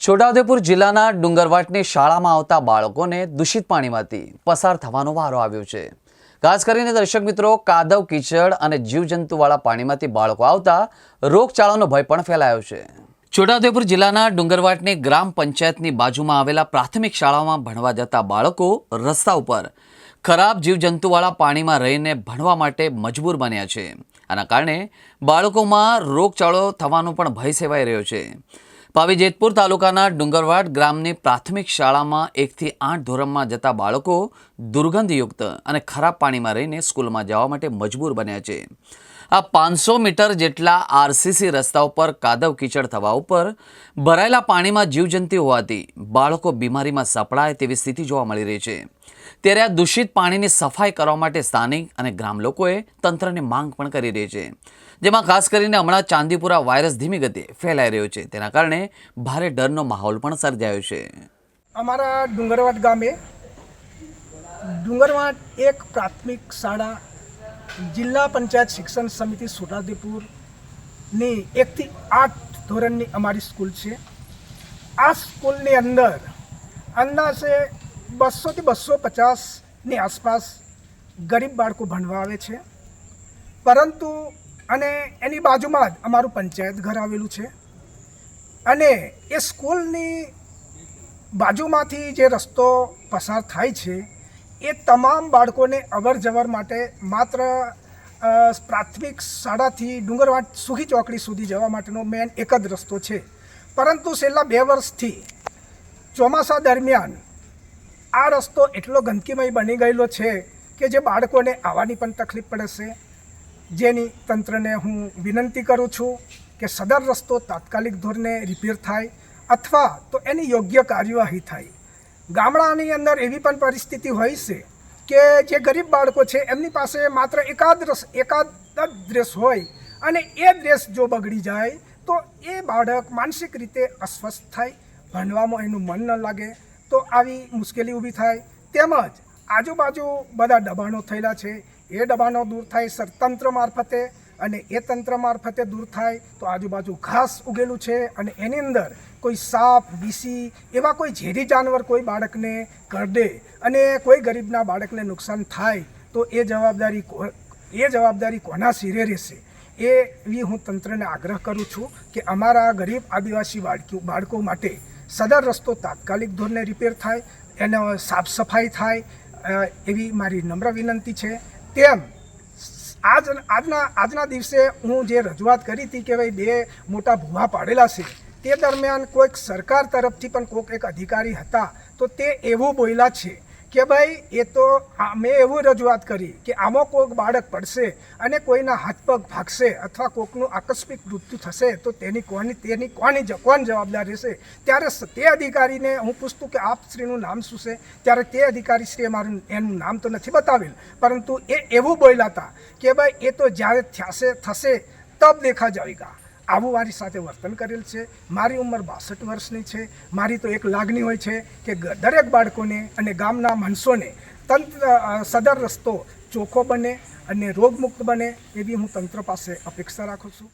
છોટાઉદેપુર જિલ્લાના ડુંગરવાટની શાળામાં આવતા બાળકોને દૂષિત પાણીમાંથી પસાર થવાનો વારો આવ્યો છે. ખાસ કરીને દર્શક મિત્રો, કાદવ, કીચડ અને જીવજંતુવાળા પાણીમાંથી બાળકો આવતા રોગચાળાનો ભય પણ ફેલાયો છે. છોટાઉદેપુર જિલ્લાના ડુંગરવાટની ગ્રામ પંચાયતની બાજુમાં આવેલા પ્રાથમિક શાળામાં ભણવા જતા બાળકો રસ્તા ઉપર ખરાબ જીવજંતુવાળા પાણીમાં રહીને ભણવા માટે મજબૂર બન્યા છે. આના કારણે બાળકોમાં રોગચાળો થવાનો પણ ભય સેવાઈ રહ્યો છે. પાવી જેતપુર તાલુકાના ડુંગરવાડ ગ્રામની પ્રાથમિક શાળામાં એકથી આઠ ધોરણમાં જતા બાળકો દુર્ગંધયુક્ત અને ખરાબ પાણીમાં રહીને સ્કૂલમાં જવા માટે મજબૂર બન્યા છે. આ પાંચસો મીટર જેટલા આરસીસી રસ્તા ઉપર કાદવ કીચડ થવા ઉપર ભરાયેલા પાણીમાં જીવજંતુ હોવાથી બાળકો બીમારીમાં સપડાય તેવી સ્થિતિ જોવા મળી રહી છે. ત્યારે આ દૂષિત પાણીની સફાઈ કરવા માટે સ્થાનિક અને ગ્રામ લોકોએ તંત્રની માંગ પણ કરી રહી છે. જેમાં ખાસ કરીને હમણાં ચાંદીપુરા વાયરસ ધીમી ગતિએ ફેલાઈ રહ્યો છે. તેના કારણે ભારે ડરનો માહોલ પણ સર્જાયો છે. અમારા ડુંગરવાટ ગામે ડુંગરવાટ એક પ્રાથમિક શાળા જિલ્લા પંચાયત શિક્ષણ સમિતિ છોટાઉદેપુરની એકથી આઠ ધોરણની અમારી સ્કૂલ છે. આ સ્કૂલની અંદર અંદાજે બસોથી બસો પચાસની આસપાસ ગરીબ બાળકો ભણવા આવે છે. પરંતુ અને એની બાજુમાં જ અમારું પંચાયત ઘર આવેલું છે. અને એ સ્કૂલની બાજુમાંથી જે રસ્તો પસાર થાય છે એ તમામ બાળકોને અવર જવર માટે માત્ર પ્રાથમિક શાળાથી ડુંગરવાટ સુખી ચોકડી સુધી જવા માટેનો મેન એક જ રસ્તો છે. પરંતુ છેલ્લા બે વર્ષથી ચોમાસા દરમિયાન આ રસ્તો એટલો ગંદકીમય બની ગયેલો છે કે જે બાળકોને આવવાની પણ તકલીફ પડે છે જેની તંત્રને હું વિનંતી કરું છું કે સદર રસ્તો તાત્કાલિક ધોરણે રિપેર થાય અથવા તો એની યોગ્ય કાર્યવાહી થાય. ગામડાની અંદર એવી પણ પરિસ્થિતિ હોય છે કે જે ગરીબ બાળકો છે, એમની પાસે માત્ર એકાદ રસ, એકાદ જ ડ્રેસ હોય અને એ ડ્રેસ જો બગડી જાય તો એ બાળક માનસિક રીતે અસ્વસ્થ થાય, ભણવામાં એનું મન ન લાગે તો આવી મુશ્કેલી ઊભી થાય. તેમજ આજુબાજુ બધા દબાણો થયેલા છે. એ દબાણો દૂર થાય સરતંત્ર મારફતે અને એ તંત્ર મારફતે દૂર થાય તો આજુબાજુ ઘાસ ઉગેલું છે અને એની અંદર કોઈ સાપ, બીસી એવા કોઈ ઝેરી જાનવર કોઈ બાળકને કરડે અને કોઈ ગરીબના બાળકને નુકસાન થાય તો એ જવાબદારી એ જવાબદારી કોના સિરે રહેશે? એવી હું તંત્રને આગ્રહ કરું છું કે અમારા ગરીબ આદિવાસી બાળકો માટે સદર રસ્તો તાત્કાલિક ધોરણે રિપેર થાય, એનો સાફ સફાઈ થાય એવી મારી નમ્ર વિનંતી છે. તેમ આજ આજના આજના દિવસે હું જે રજૂઆત કરી હતી કે ભાઈ બે મોટા ભૂવા પાડેલા છે, તે દરમિયાન કોઈક સરકાર તરફથી પણ કોઈક એક અધિકારી હતા, તો તે એવું બોલ્યા છે કે ભાઈ, એ તો મેં એવું રજૂઆત કરી કે આમાં કોઈક બાળક પડશે અને કોઈના હાથ પગ ભાગશે અથવા કોઈકનું આકસ્મિક મૃત્યુ થશે, તો તેની કોની તેની કોની કોણ જવાબદાર રહેશે? ત્યારે તે અધિકારીને હું પૂછતું કે આપ શ્રીનું નામ શું છે? ત્યારે તે અધિકારી શ્રીએ મારું, એનું નામ તો નથી બતાવેલ. પરંતુ એ એવું બોલ્યા હતા કે ભાઈ, એ તો જ્યારે થશે થશે, તબ દેખા જાવેગા આવું સાથે વર્તન કરેલ છે. મારી ઉંમર બાસઠ વર્ષની છે. મારી તો એક લાગણી હોય છે કે દરેક બાળકોને અને ગામના માણસોને તંત્ર સદર રસ્તો ચોખ્ખો બને અને રોગમુક્ત બને એવી હું તંત્ર પાસે અપેક્ષા રાખું છું.